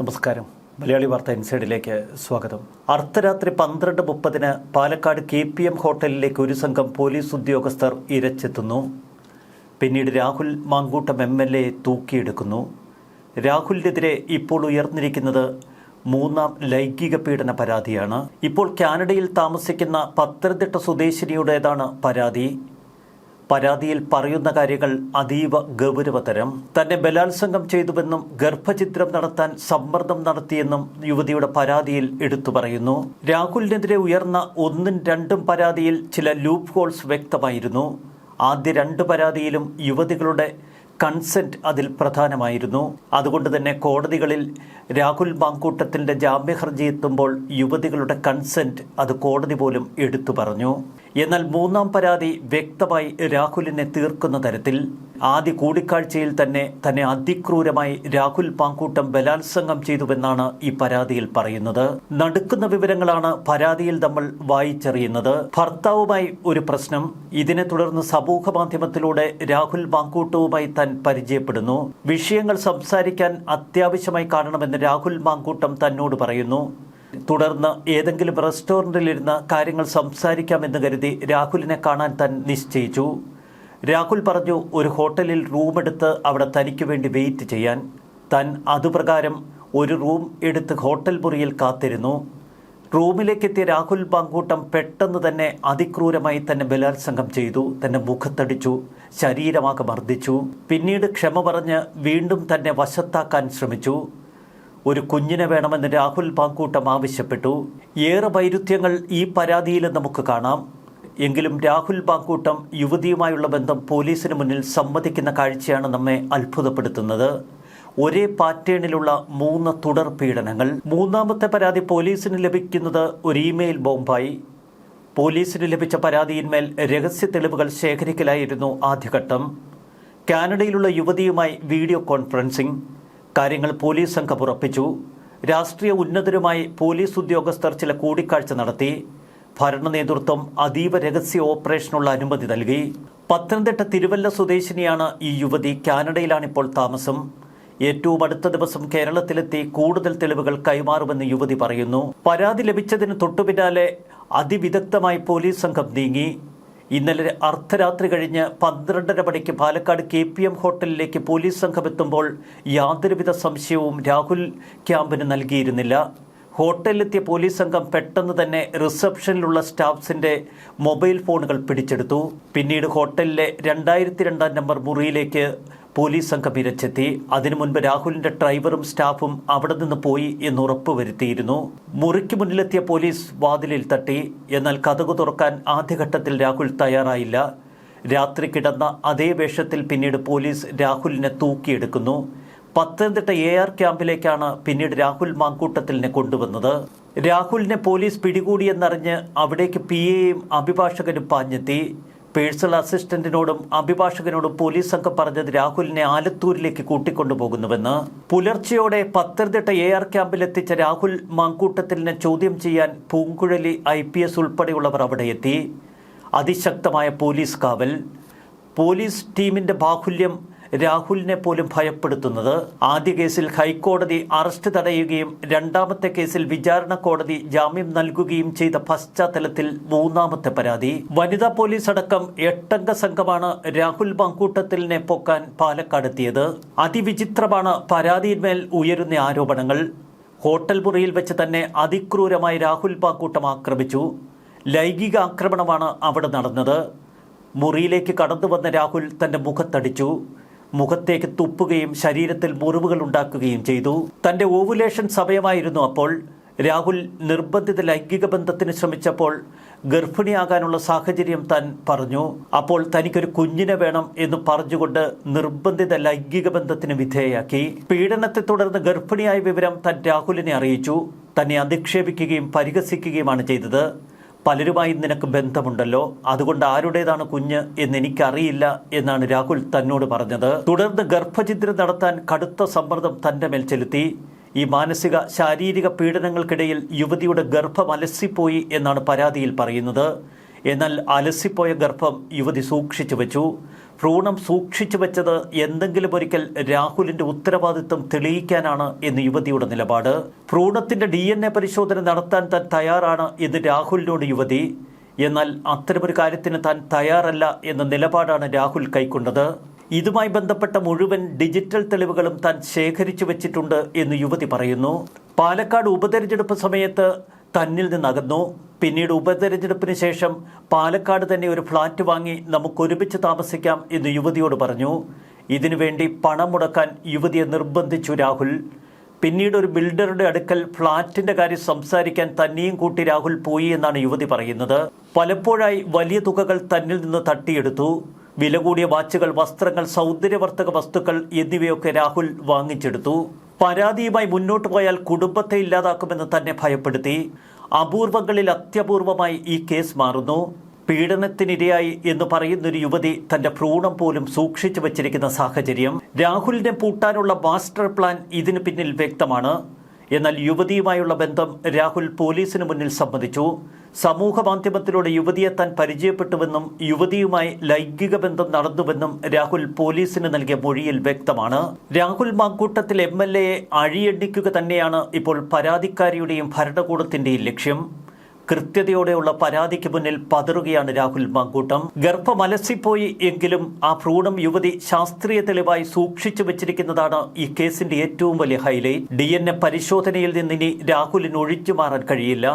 നമസ്കാരം. മലയാളി വാർത്ത ഇൻസൈഡിലേക്ക് സ്വാഗതം. അർദ്ധരാത്രി പന്ത്രണ്ട് മുപ്പതിന് പാലക്കാട് കെ പി എം ഹോട്ടലിലേക്ക് ഒരു സംഘം പോലീസ് ഉദ്യോഗസ്ഥർ ഇരച്ചെത്തുന്നു. പിന്നീട് Rahul Mankoottam M L A തൂക്കിയെടുക്കുന്നു. രാഹുലിനെതിരെ ഇപ്പോൾ ഉയർന്നിരിക്കുന്നത് മൂന്നാം ലൈംഗിക പീഡന പരാതിയാണ്. ഇപ്പോൾ കാനഡയിൽ താമസിക്കുന്ന പത്തനംതിട്ട സ്വദേശിനിയുടേതാണ് പരാതി. പരാതിയിൽ പറയുന്ന കാര്യങ്ങൾ അതീവ ഗൗരവതരം. തന്നെ ബലാത്സംഗം ചെയ്തുവെന്നും ഗർഭചിത്രം നടത്താൻ സമ്മർദ്ദം നടത്തിയെന്നും യുവതിയുടെ പരാതിയിൽ എടുത്തു പറയുന്നു. രാഹുലിനെതിരെ ഉയർന്ന ഒന്നും രണ്ടും പരാതിയിൽ ചില ലൂപ്പ് ഹോൾസ് വ്യക്തമായിരുന്നു. ആദ്യ രണ്ട് പരാതിയിലും യുവതികളുടെ കൺസെന്റ് അതിൽ പ്രധാനമായിരുന്നു. അതുകൊണ്ട് തന്നെ കോടതികളിൽ രാഹുൽ ബാങ്കൂട്ടത്തിന്റെ ജാമ്യഹർജി എത്തുമ്പോൾ യുവതികളുടെ കൺസെന്റ് അത് കോടതി പോലും എടുത്തു പറഞ്ഞു. എന്നാൽ മൂന്നാം പരാതി വ്യക്തമായി രാഹുലിനെ തീർക്കുന്ന തരത്തിൽ ആദ്യ കൂടിക്കാഴ്ചയിൽ തന്നെ തന്നെ അതിക്രൂരമായി രാഹുൽ പാങ്കൂട്ടം ബലാത്സംഗം ചെയ്തുവെന്നാണ് ഈ പരാതിയിൽ പറയുന്നത്. നടുക്കുന്ന വിവരങ്ങളാണ് പരാതിയിൽ നമ്മൾ വായിച്ചറിയുന്നത്. ഭർത്താവുമായി ഒരു പ്രശ്നം. ഇതിനെ തുടർന്ന് സമൂഹ മാധ്യമത്തിലൂടെ രാഹുൽ മാങ്കൂട്ടവുമായി താൻ പരിചയപ്പെടുന്നു. വിഷയങ്ങൾ സംസാരിക്കാൻ അത്യാവശ്യമായി കാണണമെന്ന് രാഹുൽ മാങ്കൂട്ടം തന്നോട് പറയുന്നു. തുടർന്ന് ഏതെങ്കിലും റെസ്റ്റോറന്റിലിരുന്ന് കാര്യങ്ങൾ സംസാരിക്കാമെന്ന് കരുതി രാഹുലിനെ കാണാൻ താൻ നിശ്ചയിച്ചു. രാഹുൽ പറഞ്ഞു ഒരു ഹോട്ടലിൽ റൂമെടുത്ത് അവിടെ തനിക്ക് വേണ്ടി വെയിറ്റ് ചെയ്യാൻ. താൻ അതുപ്രകാരം ഒരു റൂം എടുത്ത് ഹോട്ടൽ മുറിയിൽ കാത്തിരുന്നു. റൂമിലേക്കെത്തിയ രാഹുൽ പാങ്കൂട്ടം പെട്ടെന്ന് തന്നെ അതിക്രൂരമായി തന്നെ ബലാത്സംഗം ചെയ്തു. തന്നെ മുഖത്തടിച്ചു. ശരീരമാകെ മർദ്ദിച്ചു പിന്നീട് ക്ഷമ പറഞ്ഞ് വീണ്ടും തന്നെ വശത്താക്കാൻ ശ്രമിച്ചു. ഒരു കുഞ്ഞിനെ വേണമെന്ന് രാഹുൽ പാങ്കൂട്ടം ആവശ്യപ്പെട്ടു. ഏറെ വൈരുദ്ധ്യങ്ങൾ ഈ പരാതിയിൽ നമുക്ക് കാണാം. എങ്കിലും രാഹുൽ പാങ്കൂട്ടം യുവതിയുമായുള്ള ബന്ധം പോലീസിന് മുന്നിൽ സമ്മതിക്കുന്ന കാഴ്ചയാണ് നമ്മെ അത്ഭുതപ്പെടുത്തുന്നത്. ഒരേ പാറ്റേണിലുള്ള മൂന്ന് തുടർ പീഡനങ്ങൾ. മൂന്നാമത്തെ പരാതി പോലീസിന് ലഭിക്കുന്നത് ഒരു ഇമെയിൽ ബോംബായി. പോലീസിന് ലഭിച്ച പരാതിയിന്മേൽ രഹസ്യ തെളിവുകൾ ശേഖരിക്കലായിരുന്നു ആദ്യഘട്ടം. കാനഡയിലുള്ള യുവതിയുമായി വീഡിയോ കോൺഫറൻസിംഗ്. കാര്യങ്ങൾ പോലീസ് സംഘം ഉറപ്പിച്ചു. രാഷ്ട്രീയ ഉന്നതരുമായി പോലീസ് ഉദ്യോഗസ്ഥർ ചില കൂടിക്കാഴ്ച നടത്തി. ഭരണ നേതൃത്വം അതീവ രഹസ്യ ഓപ്പറേഷനുള്ള അനുമതി നൽകി. പത്തനംതിട്ട തിരുവല്ല സ്വദേശിനിയാണ് ഈ യുവതി. കാനഡയിലാണിപ്പോൾ താമസം. ഏറ്റവും അടുത്ത ദിവസം കേരളത്തിലെത്തി കൂടുതൽ തെളിവുകൾ കൈമാറുമെന്ന് യുവതി പറയുന്നു. പരാതി ലഭിച്ചതിന് തൊട്ടുപിന്നാലെ അതിവിദഗ്ധമായി പോലീസ് സംഘം നീങ്ങി. ഇന്നലെ അർദ്ധരാത്രി കഴിഞ്ഞ് പന്ത്രണ്ടര മണിക്ക് പാലക്കാട് കെ പി എം ഹോട്ടലിലേക്ക് പോലീസ് സംഘം എത്തുമ്പോൾ യാതൊരുവിധ സംശയവും രാഹുൽ ക്യാമ്പിന് നൽകിയിരുന്നില്ല. ഹോട്ടലിലെത്തിയ പോലീസ് സംഘം പെട്ടെന്ന് തന്നെ റിസപ്ഷനിലുള്ള സ്റ്റാഫ്സിന്റെ മൊബൈൽ ഫോണുകൾ പിടിച്ചെടുത്തു. പിന്നീട് ഹോട്ടലിലെ രണ്ടായിരത്തി രണ്ടാം നമ്പർ മുറിയിലേക്ക് പോലീസ് സംഘം ഇരച്ചെത്തി അതിനു മുൻപ് രാഹുലിന്റെ ഡ്രൈവറും സ്റ്റാഫും അവിടെ നിന്ന് പോയി എന്ന് ഉറപ്പുവരുത്തിയിരുന്നു. മുറിക്ക് മുന്നിലെത്തിയ പോലീസ് വാതിലിൽ തട്ടി. എന്നാൽ കഥകു തുറക്കാൻ ആദ്യഘട്ടത്തിൽ രാഹുൽ തയ്യാറായില്ല. രാത്രി കിടന്ന അതേ വേഷത്തിൽ പിന്നീട് പോലീസ് രാഹുലിനെ തൂക്കിയെടുക്കുന്നു. പത്തനംതിട്ട എ ആർ ക്യാമ്പിലേക്കാണ് പിന്നീട് രാഹുൽ മാങ്കൂട്ടത്തിലിനെ കൊണ്ടുവന്നത്. രാഹുലിനെ പോലീസ് പിടികൂടിയെന്നറിഞ്ഞ് അവിടേക്ക് പി എയും അഭിഭാഷകനും പാഞ്ഞെത്തി. പേഴ്സണൽ അസിസ്റ്റന്റിനോടും അഭിഭാഷകനോടും പോലീസ് സംഘം പറഞ്ഞത് രാഹുലിനെ ആലത്തൂരിലേക്ക് കൂട്ടിക്കൊണ്ടുപോകുന്നുവെന്ന്. പുലർച്ചെയോടെ പത്തനംതിട്ട എ ആർ ക്യാമ്പിലെത്തിച്ച രാഹുൽ മാങ്കൂട്ടത്തിലിനെ ചോദ്യം ചെയ്യാൻ പൂങ്കുഴലി ഐ പി എസ് ഉൾപ്പെടെയുള്ളവർ അവിടെ എത്തി അതിശക്തമായ പോലീസ് കാവൽ. പോലീസ് ടീമിന്റെ ബാഹുല്യം രാഹുലിനെ പോലും ഭയപ്പെടുത്തുന്നത്. ആദ്യ കേസിൽ ഹൈക്കോടതി അറസ്റ്റ് തടയുകയും രണ്ടാമത്തെ കേസിൽ വിചാരണ കോടതി ജാമ്യം നൽകുകയും ചെയ്ത പശ്ചാത്തലത്തിൽ മൂന്നാമത്തെ പരാതി. വനിതാ പോലീസ് അടക്കം എട്ടംഗ സംഘമാണ് രാഹുൽ മങ്കൂട്ടത്തിലിനെ പൊക്കാൻ പാലക്കാടെത്തിയത്. അതിവിചിത്രമാണ് പരാതിയിന്മേൽ ഉയരുന്ന ആരോപണങ്ങൾ. ഹോട്ടൽ മുറിയിൽ വെച്ച് തന്നെ അതിക്രൂരമായി രാഹുൽ പാക്കൂട്ടം ആക്രമിച്ചു. ലൈംഗിക ആക്രമണമാണ് അവിടെ നടന്നത്. മുറിയിലേക്ക് കടന്നു വന്ന രാഹുൽ തന്റെ മുഖത്തടിച്ചു. മുഖത്തേക്ക് തുപ്പുകയും ശരീരത്തിൽ മുറിവുകൾ ഉണ്ടാക്കുകയും ചെയ്തു. തന്റെ ഓവുലേഷൻ സമയമായിരുന്നു അപ്പോൾ. രാഹുൽ നിർബന്ധിത ലൈംഗിക ബന്ധത്തിന് ശ്രമിച്ചപ്പോൾ ഗർഭിണിയാകാനുള്ള സാഹചര്യം താൻ പറഞ്ഞു. അപ്പോൾ തനിക്കൊരു കുഞ്ഞിനെ വേണം എന്ന് പറഞ്ഞുകൊണ്ട് നിർബന്ധിത ലൈംഗിക ബന്ധത്തിന് വിധേയയാക്കി. പീഡനത്തെ തുടർന്ന് ഗർഭിണിയായ വിവരം താൻ രാഹുലിനെ അറിയിച്ചു. തന്നെ അധിക്ഷേപിക്കുകയും പരിഹസിക്കുകയുമാണ് ചെയ്തത്. പലരുമായി നിനക്ക് ബന്ധമുണ്ടല്ലോ. അതുകൊണ്ട് ആരുടേതാണ് കുഞ്ഞ് എന്ന് എനിക്കറിയില്ല എന്നാണ് രാഹുൽ തന്നോട് പറഞ്ഞത്. തുടർന്ന് ഗർഭഛിദ്രം നടത്താൻ കടുത്ത സമ്മർദ്ദം തന്റെ മേൽ ചെലുത്തി. ഈ മാനസിക ശാരീരിക പീഡനങ്ങൾക്കിടയിൽ യുവതിയുടെ ഗർഭം അലസിപ്പോയി എന്നാണ് പരാതിയിൽ പറയുന്നത്. എന്നാൽ അലസിപ്പോയ ഗർഭം യുവതി സൂക്ഷിച്ചു വെച്ചു. ഭ്രൂണം സൂക്ഷിച്ചു വെച്ചത് എന്തെങ്കിലും ഒരിക്കൽ രാഹുലിന്റെ ഉത്തരവാദിത്വം തെളിയിക്കാനാണ് എന്ന് യുവതിയുടെ നിലപാട്. ഭ്രൂണത്തിന്റെ ഡി എൻ എ പരിശോധന നടത്താൻ താൻ തയ്യാറാണ് എന്ന് രാഹുലിനോട് യുവതി. എന്നാൽ അത്തരമൊരു കാര്യത്തിന് താൻ തയ്യാറല്ല എന്ന നിലപാടാണ് രാഹുൽ കൈക്കൊണ്ടത്. ഇതുമായി ബന്ധപ്പെട്ട മുഴുവൻ ഡിജിറ്റൽ തെളിവുകളും താൻ ശേഖരിച്ചു വെച്ചിട്ടുണ്ട് എന്ന് യുവതി പറയുന്നു. പാലക്കാട് ഉപതെരഞ്ഞെടുപ്പ് സമയത്ത് തന്നിൽ നിന്നകന്നു. പിന്നീട് ഉപതെരഞ്ഞെടുപ്പിന് ശേഷം പാലക്കാട് തന്നെ ഒരു ഫ്ളാറ്റ് വാങ്ങി നമുക്ക് ഒരുമിച്ച് താമസിക്കാം എന്ന് യുവതിയോട് പറഞ്ഞു. ഇതിനുവേണ്ടി പണം മുടക്കാൻ യുവതിയെ നിർബന്ധിച്ചു രാഹുൽ. പിന്നീട് ഒരു ബിൽഡറുടെ അടുക്കൽ ഫ്ളാറ്റിന്റെ കാര്യം സംസാരിക്കാൻ തന്നെയും കൂട്ടി രാഹുൽ പോയി എന്നാണ് യുവതി പറയുന്നത്. പലപ്പോഴായി വലിയ തുകകൾ തന്നിൽ നിന്ന് തട്ടിയെടുത്തു. വില കൂടിയ വാച്ചുകൾ വസ്ത്രങ്ങൾ സൗന്ദര്യവർത്തക വസ്തുക്കൾ എന്നിവയൊക്കെ രാഹുൽ വാങ്ങിച്ചെടുത്തു. പരാതിയുമായി മുന്നോട്ട് പോയാൽ കുടുംബത്തെ ഇല്ലാതാക്കുമെന്ന് തന്നെ ഭയപ്പെടുത്തി. അപൂർവങ്ങളിൽ അത്യപൂർവമായി ഈ കേസ് മാറുന്നു. പീഡനത്തിനിരയായി എന്ന് പറയുന്നൊരു യുവതി തന്റെ ഭ്രൂണം പോലും സൂക്ഷിച്ചു വച്ചിരിക്കുന്ന സാഹചര്യം. രാഹുലിനെ പൂട്ടാനുള്ള മാസ്റ്റർ പ്ലാൻ ഇതിനു പിന്നിൽ വ്യക്തമാണ്. എന്നാൽ യുവതിയുമായുള്ള ബന്ധം രാഹുൽ പോലീസിന് മുന്നിൽ സമ്മതിച്ചു. സമൂഹ മാധ്യമത്തിലൂടെ യുവതിയെ താൻ പരിചയപ്പെട്ടുവെന്നും യുവതിയുമായി ലൈംഗിക ബന്ധം നടന്നുവെന്നും രാഹുൽ പോലീസിന് നൽകിയ മൊഴിയിൽ വ്യക്തമാണ്. രാഹുൽ മാങ്കൂട്ടത്തിൽ എം എൽ എയെ തന്നെയാണ് ഇപ്പോൾ പരാതിക്കാരിയുടെയും ഭരണകൂടത്തിന്റെയും ലക്ഷ്യം. കൃത്യതയോടെയുള്ള പരാതിക്ക് മുന്നിൽ പതറുകയാണ് രാഹുൽ മങ്കൂട്ടം. ഗർഭം അലസിപ്പോയി എങ്കിലും ആ ഭ്രൂണം യുവതി ശാസ്ത്രീയ തെളിവായി സൂക്ഷിച്ചു വെച്ചിരിക്കുന്നതാണ് ഈ കേസിന്റെ ഏറ്റവും വലിയ ഹൈലൈറ്റ്. ഡി പരിശോധനയിൽ നിന്ന് നിന്നിനി രാഹുലിന് ഒഴിച്ചു മാറാൻ കഴിയില്ല.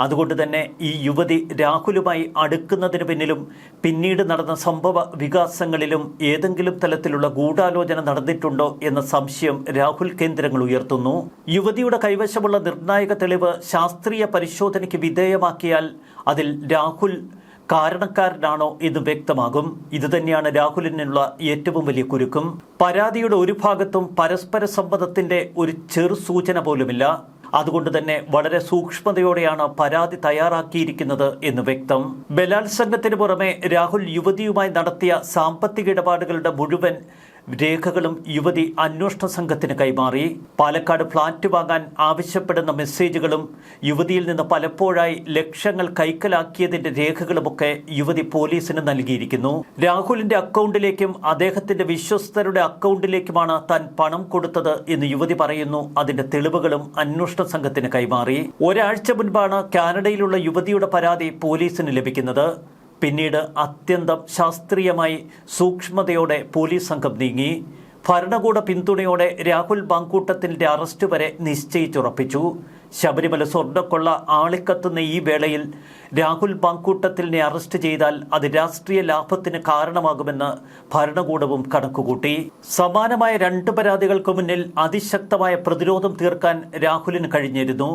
അതുകൊണ്ട് തന്നെ ഈ യുവതി രാഹുലുമായി അടുക്കുന്നതിന് പിന്നിലും പിന്നീട് നടന്ന സംഭവ വികാസങ്ങളിലും ഏതെങ്കിലും തലത്തിലുള്ള ഗൂഢാലോചന നടന്നിട്ടുണ്ടോ എന്ന സംശയം രാഹുൽ കേന്ദ്രങ്ങൾ ഉയർത്തുന്നു. യുവതിയുടെ കൈവശമുള്ള നിർണായക തെളിവ് ശാസ്ത്രീയ പരിശോധനയ്ക്ക് വിധേയമാക്കിയാൽ അതിൽ രാഹുൽ കാരണക്കാരനാണോ എന്ന് വ്യക്തമാകും. ഇതുതന്നെയാണ് രാഹുലിനുള്ള ഏറ്റവും വലിയ കുരുക്കും. പരാതിയുടെ ഒരു ഭാഗത്തും പരസ്പര സമ്മതത്തിന്റെ ഒരു ചെറു സൂചന പോലുമില്ല. അതുകൊണ്ട് തന്നെ വളരെ സൂക്ഷ്മതയോടെയാണ് പരാതി തയ്യാറാക്കിയിരിക്കുന്നത് എന്ന് വ്യക്തം. ബലാത്സംഗത്തിന് പുറമെ രാഹുൽ യുവതിയുമായി നടത്തിയ സാമ്പത്തിക ഇടപാടുകളുടെ മുഴുവൻ രേഖകളും യുവതി അന്വേഷണ സംഘത്തിന് കൈമാറി. പാലക്കാട് ഫ്ളാറ്റ് വാങ്ങാൻ ആവശ്യപ്പെടുന്ന മെസ്സേജുകളും യുവതിയിൽ നിന്ന് പലപ്പോഴായി ലക്ഷങ്ങൾ കൈക്കലാക്കിയതിന്റെ രേഖകളുമൊക്കെ യുവതി പോലീസിന് നൽകിയിരിക്കുന്നു. രാഹുലിന്റെ അക്കൗണ്ടിലേക്കും അദ്ദേഹത്തിന്റെ വിശ്വസ്തരുടെ അക്കൗണ്ടിലേക്കുമാണ് താൻ പണം കൊടുത്തത് എന്ന് യുവതി പറയുന്നു. അതിന്റെ തെളിവുകളും അന്വേഷണ സംഘത്തിന് കൈമാറി. ഒരാഴ്ച മുൻപാണ് കാനഡയിലുള്ള യുവതിയുടെ പരാതി പോലീസിന് ലഭിക്കുന്നത്. പിന്നീട് അത്യന്തം ശാസ്ത്രീയമായി സൂക്ഷ്മതയോടെ പോലീസ് സംഘം നീങ്ങി. ഭരണകൂട പിന്തുണയോടെ രാഹുൽ ബാങ്കൂട്ടത്തിന്റെ അറസ്റ്റ് വരെ നിശ്ചയിച്ചുറപ്പിച്ചു. ശബരിമല സ്വർണക്കൊള്ള ആളിക്കത്തുന്ന ഈ വേളയിൽ രാഹുൽ ബാങ്കൂട്ടത്തിനെ അറസ്റ്റ് ചെയ്താൽ അത് രാഷ്ട്രീയ ലാഭത്തിന് കാരണമാകുമെന്ന് ഭരണകൂടവും കണക്കുകൂട്ടി. സമാനമായ രണ്ട് പരാതികൾക്ക് മുന്നിൽ അതിശക്തമായ പ്രതിരോധം തീർക്കാൻ രാഹുലിന് കഴിഞ്ഞിരുന്നു.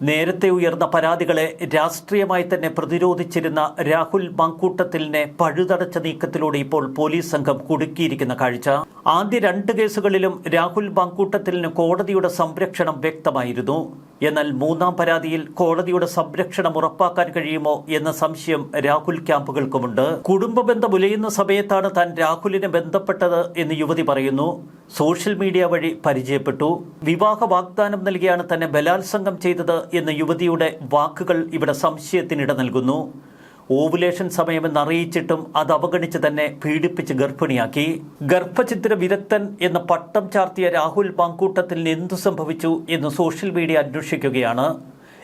നേരത്തെ ഉയർന്ന പരാതികളെ രാഷ്ട്രീയമായി തന്നെ പ്രതിരോധിച്ചിരുന്ന രാഹുൽ മങ്കൂട്ടത്തിലിനെ പഴുതടച്ച നീക്കത്തിലൂടെ ഇപ്പോൾ പോലീസ് സംഘം കുടുക്കിയിരിക്കുന്ന കാഴ്ച. ആദ്യ രണ്ട് കേസുകളിലും രാഹുൽ മങ്കൂട്ടത്തിലിന് കോടതിയുടെ സംരക്ഷണം വ്യക്തമായിരുന്നു. എന്നാൽ മൂന്നാം പരാതിയിൽ കോടതിയുടെ സംരക്ഷണം ഉറപ്പാക്കാൻ കഴിയുമോ എന്ന സംശയം രാഹുൽ ക്യാമ്പുകൾക്കുമുണ്ട്. കുടുംബ ബന്ധം ഉലയുന്ന സമയത്താണ് താൻ രാഹുലിനെ ബന്ധപ്പെട്ടത് എന്ന് യുവതി പറയുന്നു. സോഷ്യൽ മീഡിയ വഴി പരിചയപ്പെട്ടു. വിവാഹ വാഗ്ദാനം നൽകിയാണ് തന്നെ ബലാത്സംഗം ചെയ്തത് എന്ന യുവതിയുടെ വാക്കുകൾ ഇവിടെ സംശയത്തിനിട നൽകുന്നു. ഓവുലേഷൻ സമയമെന്ന് അറിയിച്ചിട്ടും അത് അവഗണിച്ച് തന്നെ പീഡിപ്പിച്ച് ഗർഭിണിയാക്കി. ഗർഭചിത്ര വിദഗ്ധൻ എന്ന പട്ടം ചാർത്തിയ രാഹുൽ പാങ്കൂട്ടത്തിന് എന്തു സംഭവിച്ചു എന്ന് സോഷ്യൽ മീഡിയ അന്വേഷിക്കുകയാണ്.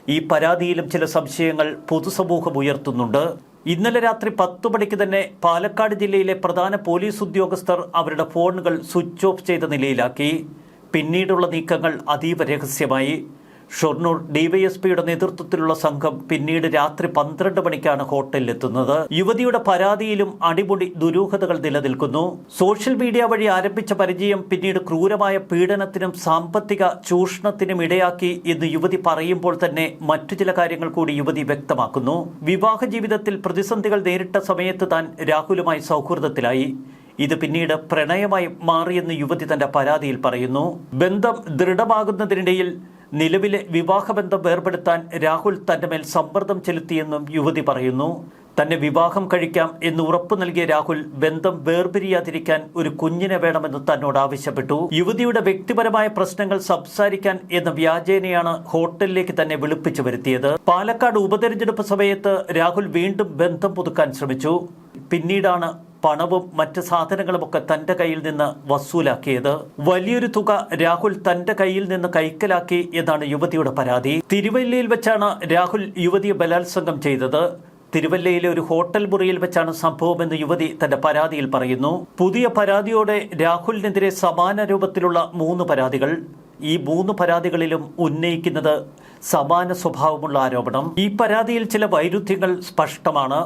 ഈ പരാതിയിലും ചില സംശയങ്ങൾ പൊതുസമൂഹം ഉയർത്തുന്നുണ്ട്. ഇന്നലെ രാത്രി പത്തു മണിക്ക് തന്നെ പാലക്കാട് ജില്ലയിലെ പ്രധാന പോലീസ് ഉദ്യോഗസ്ഥർ അവരുടെ ഫോണുകൾ സ്വിച്ച് ഓഫ് ചെയ്ത നിലയിലാക്കി. പിന്നീടുള്ള നീക്കങ്ങൾ അതീവ രഹസ്യമായി. ഷൊർണൂർ ഡിവൈഎസ്പിയുടെ നേതൃത്വത്തിലുള്ള സംഘം പിന്നീട് രാത്രി പന്ത്രണ്ട് മണിക്കാണ് ഹോട്ടലിലെത്തുന്നത് യുവതിയുടെ പരാതിയിലും അടിമുടി ദുരൂഹതകൾ നിലനിൽക്കുന്നു. സോഷ്യൽ മീഡിയ വഴി ആരംഭിച്ച പരിചയം പിന്നീട് ക്രൂരമായ പീഡനത്തിനും സാമ്പത്തിക ചൂഷണത്തിനും ഇടയാക്കി എന്ന് യുവതി പറയുമ്പോൾ തന്നെ മറ്റു ചില കാര്യങ്ങൾ കൂടി യുവതി വ്യക്തമാക്കുന്നു. വിവാഹ ജീവിതത്തിൽ പ്രതിസന്ധികൾ നേരിട്ട സമയത്ത് താൻ രാഹുലുമായി സൗഹൃദത്തിലായി. ഇത് പിന്നീട് പ്രണയമായി മാറിയെന്ന് യുവതി തന്റെ പരാതിയിൽ പറയുന്നു. ബന്ധം ദൃഢമാകുന്നതിനിടയിൽ നിലവിലെ വിവാഹബന്ധം വേർപെടുത്താൻ രാഹുൽ തന്റെ മേൽ സമ്മർദ്ദം ചെലുത്തിയെന്നും യുവതി പറയുന്നു. തന്നെ വിവാഹം കഴിക്കാം എന്ന് ഉറപ്പു നൽകിയ രാഹുൽ ബന്ധം വേർപിരിയാതിരിക്കാൻ ഒരു കുഞ്ഞിനെ വേണമെന്ന് തന്നോട് ആവശ്യപ്പെട്ടു. യുവതിയുടെ വ്യക്തിപരമായ പ്രശ്നങ്ങൾ സംസാരിക്കാൻ എന്ന വ്യാജേനയാണ് ഹോട്ടലിലേക്ക് തന്നെ വിളിപ്പിച്ചു വരുത്തിയത്. പാലക്കാട് ഉപതെരഞ്ഞെടുപ്പ് സമയത്ത് രാഹുൽ വീണ്ടും ബന്ധം പുതുക്കാൻ ശ്രമിച്ചു. പിന്നീടാണ് പണവും മറ്റ് സാധനങ്ങളുമൊക്കെ തന്റെ കയ്യിൽ നിന്ന് വസൂലാക്കിയത്. വലിയൊരു തുക രാഹുൽ തന്റെ കയ്യിൽ നിന്ന് കൈക്കലാക്കി എന്നാണ് യുവതിയുടെ പരാതി. തിരുവല്ലയിൽ വെച്ചാണ് രാഹുൽ യുവതിയെ ബലാത്സംഗം ചെയ്തത്. തിരുവല്ലയിലെ ഒരു ഹോട്ടൽ മുറിയിൽ വെച്ചാണ് സംഭവമെന്ന് യുവതി തന്റെ പരാതിയിൽ പറയുന്നു. പുതിയ പരാതിയോടെ രാഹുലിനെതിരെ സമാന രൂപത്തിലുള്ള മൂന്ന് പരാതികൾ. ഈ മൂന്ന് പരാതികളിലും ഉന്നയിക്കുന്നത് സമാന സ്വഭാവമുള്ള ആരോപണം. ഈ പരാതിയിൽ ചില വൈരുദ്ധ്യങ്ങൾ സ്പഷ്ടമാണ്.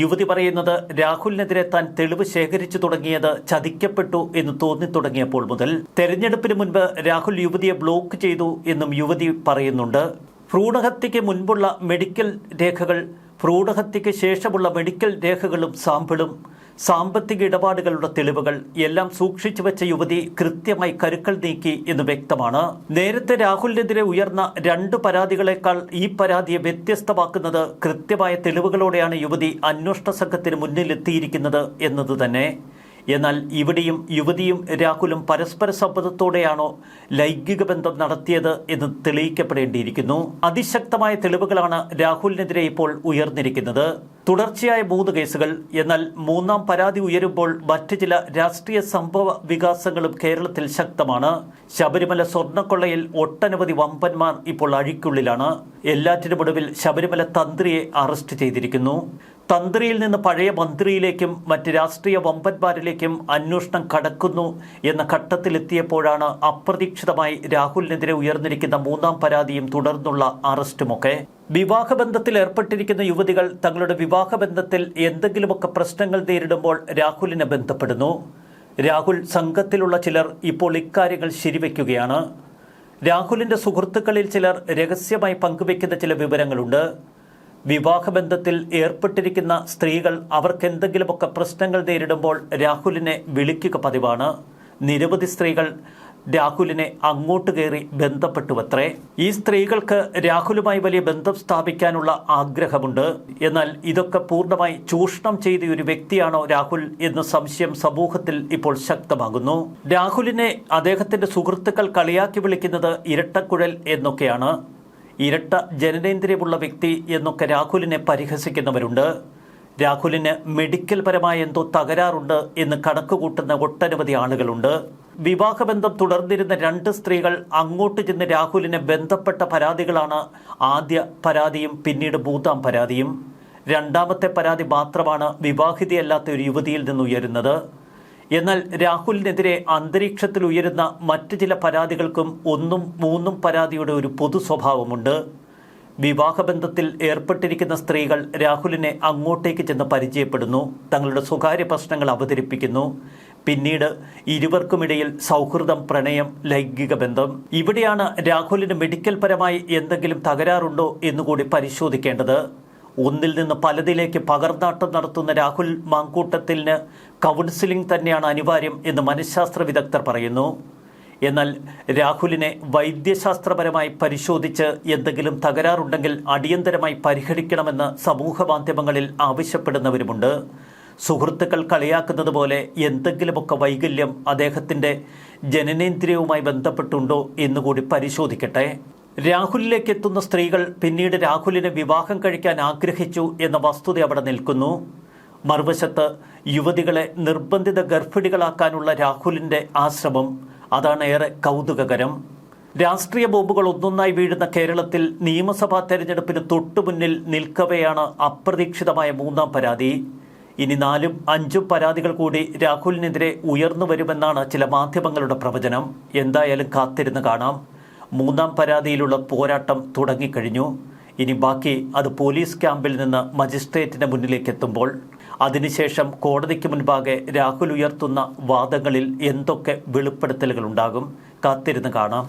യുവതി പറയുന്നത് രാഹുലിനെതിരെ താൻ തെളിവ് ശേഖരിച്ചു തുടങ്ങിയത് ചതിക്കപ്പെട്ടു എന്ന് തോന്നി തുടങ്ങിയപ്പോൾ മുതൽ തെരഞ്ഞെടുപ്പിന് മുൻപ് രാഹുൽ യുവതിയെ ബ്ലോക്ക് ചെയ്തു എന്നും യുവതി പറയുന്നുണ്ട്. ഭ്രൂണഹത്യയ്ക്ക് മുൻപുള്ള മെഡിക്കൽ രേഖകൾ ഭ്രൂണഹത്യയ്ക്ക് ശേഷമുള്ള മെഡിക്കൽ രേഖകളും സാമ്പിളും സാമ്പത്തിക ഇടപാടുകളുടെ തെളിവുകൾ എല്ലാം സൂക്ഷിച്ചു വെച്ച യുവതി കൃത്യമായി കരുക്കൾ നീക്കി എന്ന് വ്യക്തമാണ്. നേരത്തെ രാഹുലിനെതിരെ ഉയർന്ന രണ്ട് പരാതികളെക്കാൾ ഈ പരാതിയെ വ്യത്യസ്തമാക്കുന്നത് കൃത്യമായ തെളിവുകളോടെയാണ് യുവതി അന്വേഷണ സംഘത്തിന് മുന്നിലെത്തിയിരിക്കുന്നത് എന്നത് തന്നെ. എന്നാൽ ഇവിടെയും യുവതിയും രാഹുലും പരസ്പര സമ്മതത്തോടെയാണോ ലൈംഗിക ബന്ധം നടത്തിയത് എന്ന് തെളിയിക്കപ്പെടേണ്ടിയിരിക്കുന്നു. അതിശക്തമായ തെളിവുകളാണ് രാഹുലിനെതിരെ ഇപ്പോൾ ഉയർന്നിരിക്കുന്നത്. തുടർച്ചയായ മൂന്ന് കേസുകൾ എന്നാൽ മൂന്നാം പരാതി ഉയരുമ്പോൾ മറ്റ് ചില രാഷ്ട്രീയ സംഭവ വികാസങ്ങളും കേരളത്തിൽ ശക്തമാണ്. ശബരിമല സ്വർണക്കൊള്ളയിൽ ഒട്ടനവധി വമ്പന്മാർ ഇപ്പോൾ അഴിക്കുള്ളിലാണ്. എല്ലാറ്റിനുമൊടുവിൽ ശബരിമല തന്ത്രിയെ അറസ്റ്റ് ചെയ്തിരിക്കുന്നു. തന്ത്രിയിൽ നിന്ന് പഴയ മന്ത്രിയിലേക്കും മറ്റ് രാഷ്ട്രീയ വമ്പന്മാരിലേക്കും അന്വേഷണം കടക്കുന്നു എന്ന ഘട്ടത്തിലെത്തിയപ്പോഴാണ് അപ്രതീക്ഷിതമായി രാഹുലിനെതിരെ ഉയർന്നിരിക്കുന്ന മൂന്നാം പരാതിയും തുടർന്നുള്ള അറസ്റ്റുമൊക്കെ. വിവാഹബന്ധത്തിൽ ഏർപ്പെട്ടിരിക്കുന്ന യുവതികൾ തങ്ങളുടെ വിവാഹബന്ധത്തിൽ എന്തെങ്കിലുമൊക്കെ പ്രശ്നങ്ങൾ നേരിടുമ്പോൾ രാഹുലിനെ ബന്ധപ്പെടുന്നു. രാഹുൽ സംഘത്തിലുള്ള ചിലർ ഇപ്പോൾ ഇക്കാര്യങ്ങൾ ശരിവയ്ക്കുകയാണ് രാഹുലിന്റെ സുഹൃത്തുക്കളിൽ ചിലർ രഹസ്യമായി പങ്കുവെക്കുന്ന ചില വിവരങ്ങളുണ്ട്. വിവാഹബന്ധത്തിൽ ഏർപ്പെട്ടിരിക്കുന്ന സ്ത്രീകൾ അവർക്ക് എന്തെങ്കിലുമൊക്കെ പ്രശ്നങ്ങൾ നേരിടുമ്പോൾ രാഹുലിനെ വിളിക്കുക പതിവാണ്. നിരവധി സ്ത്രീകൾ രാഹുലിനെ അങ്ങോട്ട് കയറി ബന്ധപ്പെട്ടുവത്രേ. ഈ സ്ത്രീകൾക്ക് രാഹുലുമായി വലിയ ബന്ധം സ്ഥാപിക്കാനുള്ള ആഗ്രഹമുണ്ട്. എന്നാൽ ഇതൊക്കെ പൂർണമായി ചൂഷണം ചെയ്ത ഒരു വ്യക്തിയാണോ രാഹുൽ എന്ന സംശയം സമൂഹത്തിൽ ഇപ്പോൾ ശക്തമാകുന്നു. രാഹുലിനെ അദ്ദേഹത്തിന്റെ സുഹൃത്തുക്കൾ കളിയാക്കി വിളിക്കുന്നത് ഇരട്ടക്കുഴൽ എന്നൊക്കെയാണ്. ഇരട്ട ജനനേന്ദ്രിയമുള്ള വ്യക്തി എന്നൊക്കെ രാഹുലിനെ പരിഹസിക്കുന്നവരുണ്ട്. രാഹുലിന് മെഡിക്കൽ പരമായ എന്തോ തകരാറുണ്ട് എന്ന് കണക്കുകൂട്ടുന്ന ഒട്ടനവധി ആളുകളുണ്ട്. വിവാഹബന്ധം തുടർന്നിരുന്ന രണ്ട് സ്ത്രീകൾ അങ്ങോട്ട് ചെന്ന് രാഹുലിനെ ബന്ധപ്പെട്ട പരാതികളാണ് ആദ്യ പരാതിയും പിന്നീട് മൂന്നാം പരാതിയും. രണ്ടാമത്തെ പരാതി മാത്രമാണ് വിവാഹിതയല്ലാത്ത ഒരു യുവതിയിൽ നിന്ന് ഉയരുന്നത്. എന്നാൽ രാഹുലിനെതിരെ അന്തരീക്ഷത്തിൽ ഉയരുന്ന മറ്റ് ചില പരാതികൾക്കും ഒന്നും മൂന്നും പരാതിയുടെ ഒരു പൊതു സ്വഭാവമുണ്ട്. വിവാഹബന്ധത്തിൽ ഏർപ്പെട്ടിരിക്കുന്ന സ്ത്രീകൾ രാഹുലിനെ അങ്ങോട്ടേക്ക് ചെന്ന് പരിചയപ്പെടുന്നു. തങ്ങളുടെ സ്വകാര്യ പ്രശ്നങ്ങൾ അവതരിപ്പിക്കുന്നു. പിന്നീട് ഇരുവർക്കുമിടയിൽ സൗഹൃദം പ്രണയം ലൈംഗിക ബന്ധം. ഇവിടെയാണ് രാഹുലിന് മെഡിക്കൽ പരമായി എന്തെങ്കിലും തകരാറുണ്ടോ എന്നുകൂടി പരിശോധിക്കേണ്ടത്. ഒന്നിൽ നിന്ന് പലതിലേക്ക് പകർന്നാട്ടം നടത്തുന്ന രാഹുൽ മാങ്കൂട്ടത്തിന് കൗൺസിലിംഗ് തന്നെയാണ് അനിവാര്യം എന്ന് മനഃശാസ്ത്ര വിദഗ്ധർ പറയുന്നു. എന്നാൽ രാഹുലിനെ വൈദ്യശാസ്ത്രപരമായി പരിശോധിച്ച് എന്തെങ്കിലും തകരാറുണ്ടെങ്കിൽ അടിയന്തരമായി പരിഹരിക്കണമെന്ന് സമൂഹ മാധ്യമങ്ങളിൽ ആവശ്യപ്പെടുന്നവരുമുണ്ട്. സുഹൃത്തുക്കൾ കളിയാക്കുന്നത് പോലെ എന്തെങ്കിലുമൊക്കെ വൈകല്യം അദ്ദേഹത്തിന്റെ ജനനേന്ദ്രിയവുമായി ബന്ധപ്പെട്ടുണ്ടോ എന്നുകൂടി പരിശോധിക്കട്ടെ. രാഹുലിലേക്ക് എത്തുന്ന സ്ത്രീകൾ പിന്നീട് രാഹുലിനെ വിവാഹം കഴിക്കാൻ ആഗ്രഹിച്ചു എന്ന വസ്തുത അവിടെ നിൽക്കുന്നു. മറുവശത്ത് യുവതികളെ നിർബന്ധിത ഗർഭിണികളാക്കാനുള്ള രാഹുലിന്റെ ആശ്രമം. അതാണ് ഏറെ കൗതുകകരം. രാഷ്ട്രീയ ബോംബുകൾ ഒന്നൊന്നായി വീഴുന്ന കേരളത്തിൽ നിയമസഭാ തെരഞ്ഞെടുപ്പിന് തൊട്ടുമുന്നിൽ നിൽക്കവെയാണ് അപ്രതീക്ഷിതമായ മൂന്നാം പരാതി. ഇനി നാലും അഞ്ചും പരാതികൾ കൂടി രാഹുലിനെതിരെ ഉയർന്നു വരുമെന്നാണ് ചില മാധ്യമങ്ങളുടെ പ്രവചനം. എന്തായാലും കാത്തിരുന്ന് കാണാം. മൂന്നാം പരാതിയിലുള്ള പോരാട്ടം തുടങ്ങിക്കഴിഞ്ഞു. ഇനി ബാക്കി അത് പോലീസ് ക്യാമ്പിൽ നിന്ന് മജിസ്ട്രേറ്റിന് മുന്നിലേക്ക് എത്തുമ്പോൾ അതിനുശേഷം കോടതിക്ക് മുൻപാകെ രാഹുൽ ഉയർത്തുന്ന വാദങ്ങളിൽ എന്തൊക്കെ വെളിപ്പെടുത്തലുകൾ ഉണ്ടാകും കാത്തിരുന്ന് കാണാം.